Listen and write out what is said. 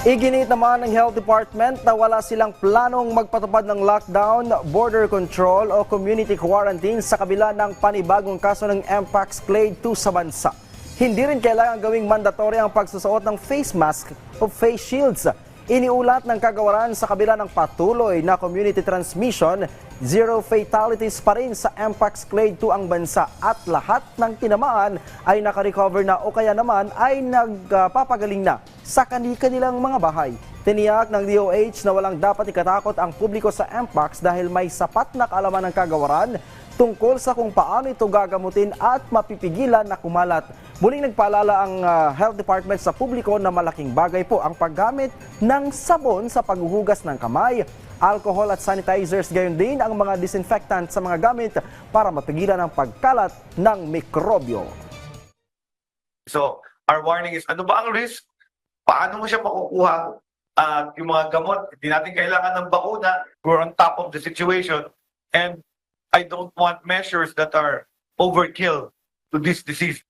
Iginit naman ng Health Department na wala silang planong magpatupad ng lockdown, border control o community quarantine sa kabila ng panibagong kaso ng Mpox Clade 2 sa bansa. Hindi rin kailangan gawing mandatory ang pagsusuot ng face mask o face shields. Iniulat ng kagawaran sa kabila ng patuloy na community transmission, zero fatalities pa rin sa Mpox Clade 2 ang bansa at lahat ng tinamaan ay nakarecover na o kaya naman ay nagpapagaling na sa kani-kanilang mga bahay. Tiniyak ng DOH na walang dapat ikatakot ang publiko sa Mpox dahil may sapat na kaalaman ng kagawaran tungkol sa kung paano ito gagamutin at mapipigilan na kumalat. Muling nagpaalala ang ah, Health Department sa publiko na malaking bagay po ang paggamit ng sabon sa paghuhugas ng kamay, alcohol at sanitizers, gayon din ang mga disinfectant sa mga gamit para mapigilan ang pagkalat ng mikrobyo. So, our warning is, ano ba ang risk? Paano mo siya makukuha? At yung mga gamot, hindi natin kailangan ng bakuna. We're on top of the situation. And I don't want measures that are overkill to this disease.